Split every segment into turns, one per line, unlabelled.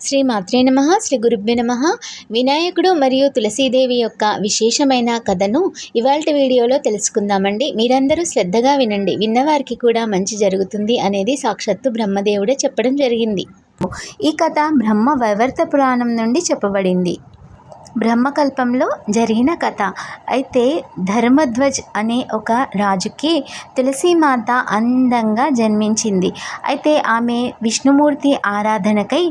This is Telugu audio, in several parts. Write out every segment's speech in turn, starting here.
శ్రీ మాత్రే నమ శ్రీ గురుభ్య నమ. వినాయకుడు మరియు తులసీదేవి యొక్క విశేషమైన కథను ఇవాళ వీడియోలో తెలుసుకుందామండి. మీరందరూ శ్రద్ధగా వినండి. విన్నవారికి కూడా మంచి జరుగుతుంది అనేది సాక్షాత్తు బ్రహ్మదేవుడే చెప్పడం జరిగింది. ఈ కథ బ్రహ్మ వైవర్త పురాణం నుండి చెప్పబడింది. బ్రహ్మకల్పంలో జరిగిన కథ. అయితే ధర్మధ్వజ్ అనే ఒక రాజుకి తులసీమాత అందంగా జన్మించింది. అయితే ఆమె విష్ణుమూర్తి ఆరాధనకై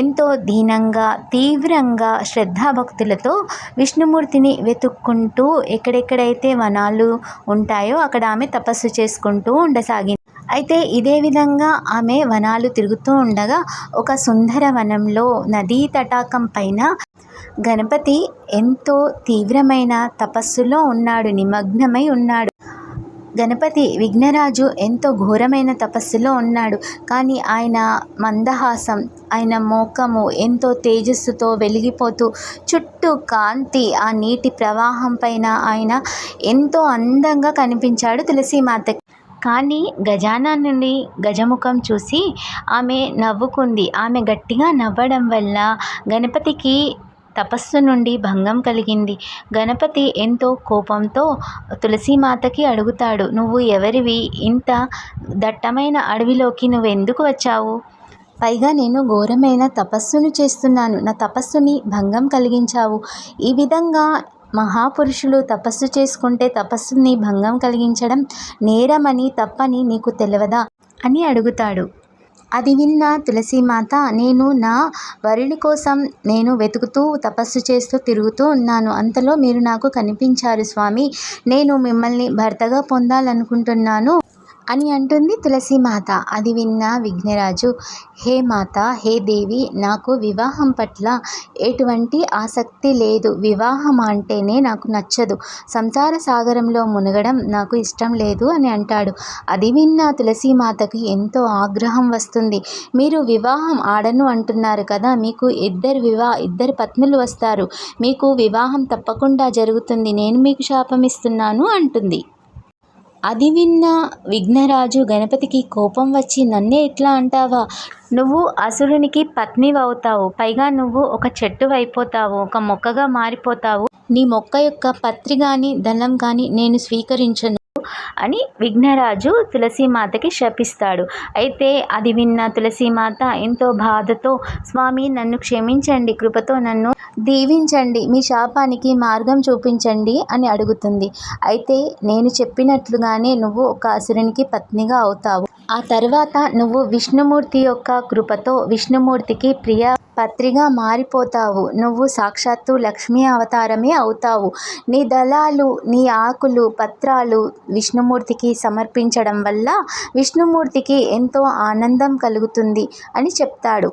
ఎంతో దీనంగా తీవ్రంగా శ్రద్ధాభక్తులతో విష్ణుమూర్తిని వెతుక్కుంటూ ఎక్కడెక్కడైతే వనాలు ఉంటాయో అక్కడ ఆమె తపస్సు చేసుకుంటూ ఉండసాగింది. అయితే ఇదే విధంగా ఆమె వనాలు తిరుగుతూ ఉండగా ఒక సుందర వనంలో నదీ తటాకం పైన గణపతి ఎంతో తీవ్రమైన తపస్సులో ఉన్నాడు నిమగ్నమై ఉన్నాడు. గణపతి విఘ్నరాజు ఎంతో ఘోరమైన తపస్సులో ఉన్నాడు. కానీ ఆయన మందహాసం ఆయన మోకము ఎంతో తేజస్సుతో వెలిగిపోతూ చుట్టూ కాంతి ఆ నీటి ప్రవాహం పైన ఆయన ఎంతో అందంగా కనిపించాడు తులసీమాతకి. కానీ గజానా నుండి గజముఖం చూసి ఆమె నవ్వుకుంది. ఆమె గట్టిగా నవ్వడం వల్ల గణపతికి తపస్సు నుండి భంగం కలిగింది. గణపతి ఎంతో కోపంతో తులసీమాతకి అడుగుతాడు నువ్వు ఎవరివి? ఇంత దట్టమైన అడవిలోకి నువ్వు ఎందుకు వచ్చావు? పైగా నేను ఘోరమైన తపస్సును చేస్తున్నాను. నా తపస్సుని భంగం కలిగించావు. ఈ విధంగా మహాపురుషులు తపస్సు చేసుకుంటే తపస్సుని భంగం కలిగించడం నేరమని తప్పని నీకు తెలియదా అని అడుగుతాడు. అది విన్న తులసీమాత నేను నా వరుని కోసం నేను వెతుకుతూ తపస్సు చేస్తూ తిరుగుతూ ఉన్నాను. అంతలో మీరు నాకు కనిపించారు స్వామి. నేను మిమ్మల్ని భర్తగా పొందాలనుకుంటున్నాను. అని అంటుంది తులసీమాత. అది విన్న విఘ్నరాజు హే మాత హే దేవి నాకు వివాహం పట్ల ఎటువంటి ఆసక్తి లేదు. వివాహం అంటేనే నాకు నచ్చదు. సంసార సాగరంలో మునగడం నాకు ఇష్టం లేదు అని అంటాడు. అది విన్న తులసీమాతకి ఎంతో ఆగ్రహం వస్తుంది. మీరు వివాహం ఆడను అంటున్నారు కదా మీకు ఇద్దరు వివా ఇద్దరు పత్నులు వస్తారు. మీకు వివాహం తప్పకుండా జరుగుతుంది. నేను మీకు శాపం ఇస్తున్నాను అంటుంది. అది విన్న విఘ్నరాజు గణపతికి కోపం వచ్చి నన్నే ఇట్లా అంటావా? నువ్వు అసురునికి పత్నివవుతావు. పైగా నువ్వు ఒక చెట్టు అయిపోతావు ఒక మొక్కగా మారిపోతావు. నీ మొక్క యొక్క పత్రి కానీ ధనం కానీ నేను స్వీకరించను. అని విఘ్నరాజు తులసీమాతకి శపిస్తాడు. అయితే అది విన్న తులసీమాత ఎంతో బాధతో స్వామి నన్ను క్షమించండి కృపతో నన్ను దీవించండి మీ శాపానికి మార్గం చూపించండి అని అడుగుతుంది. అయితే నేను చెప్పినట్లుగానే నువ్వు ఒక అసురునికి పత్నిగా అవుతావు. ఆ తర్వాత నువ్వు విష్ణుమూర్తి యొక్క కృపతో విష్ణుమూర్తికి ప్రియ పత్రిగా మారిపోతావు. నువ్వు సాక్షాత్తు లక్ష్మీ అవతారమే అవుతావు. నీ దళాలు నీ ఆకులు పత్రాలు విష్ణుమూర్తికి సమర్పించడం వల్ల విష్ణుమూర్తికి ఎంతో ఆనందం కలుగుతుంది అని చెప్తాడు.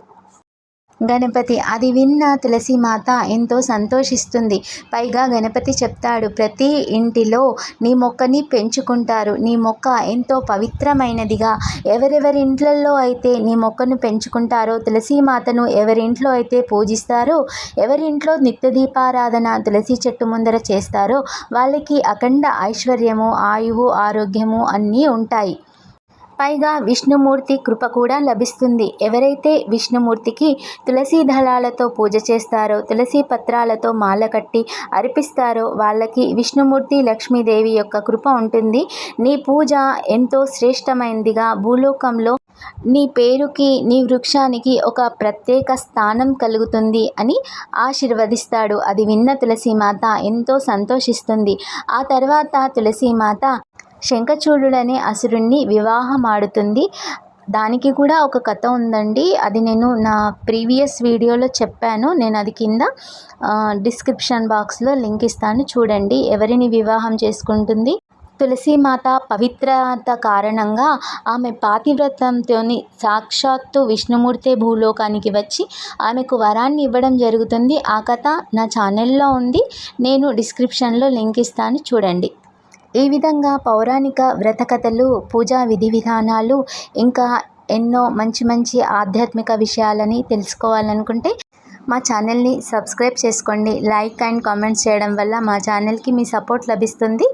గణపతి. అది విన్న తులసిమాత ఎంతో సంతోషిస్తుంది. పైగా గణపతి చెప్తాడు ప్రతి ఇంటిలో నీ మొక్కని పెంచుకుంటారు. నీ మొక్క ఎంతో పవిత్రమైనదిగా. ఎవరెవరి ఇంట్లలో అయితే నీ మొక్కను పెంచుకుంటారో తులసిమాతను ఎవరింట్లో అయితే పూజిస్తారో ఎవరింట్లో నిత్యదీపారాధన తులసి చెట్టు ముందర చేస్తారో వాళ్ళకి అఖండ ఐశ్వర్యము ఆయువు ఆరోగ్యము అన్నీ ఉంటాయి. పైగా విష్ణుమూర్తి కృప కూడా లభిస్తుంది. ఎవరైతే విష్ణుమూర్తికి తులసి దళాలతో పూజ చేస్తారో తులసి పత్రాలతో మాల కట్టి అర్పిస్తారో వాళ్ళకి విష్ణుమూర్తి లక్ష్మీదేవి యొక్క కృప ఉంటుంది. నీ పూజ ఎంతో శ్రేష్టమైనదిగా భూలోకంలో నీ పేరుకి నీ వృక్షానికి ఒక ప్రత్యేక స్థానం కలుగుతుంది అని ఆశీర్వదిస్తాడు. అది విన్న తులసీమాత ఎంతో సంతోషిస్తుంది. ఆ తర్వాత తులసీమాత శంఖచూడుడనే అసురుణ్ణి వివాహమాడుతుంది. దానికి కూడా ఒక కథ ఉందండి. అది నేను నా ప్రీవియస్ వీడియోలో చెప్పాను. నేను అది కింద డిస్క్రిప్షన్ బాక్స్లో లింక్ ఇస్తాను. చూడండి ఎవరిని వివాహం చేసుకుంటుంది. తులసీమాత పవిత్రత కారణంగా ఆమె పాతివ్రతంతోని సాక్షాత్తు విష్ణుమూర్తి భూలోకానికి వచ్చి ఆమెకు వరాన్ని ఇవ్వడం జరుగుతుంది. ఆ కథ నా ఛానల్లో ఉంది. నేను డిస్క్రిప్షన్లో లింక్ ఇస్తాను. చూడండి. ఈ విధంగా పౌరాణిక వ్రతకథలు పూజా విధి విధానాలు ఇంకా ఎన్నో మంచి మంచి ఆధ్యాత్మిక విషయాలని తెలుసుకోవాలనుకుంటే మా ఛానల్ని సబ్స్క్రైబ్ చేసుకోండి. లైక్ అండ్ కామెంట్స్ చేయడం వల్ల మా ఛానల్కి మీ సపోర్ట్ లభిస్తుంది.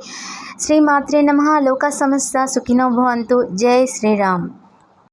శ్రీ మాత్రే నమ. లోక సమస్త సుఖినో భవంతు. జై శ్రీరామ్.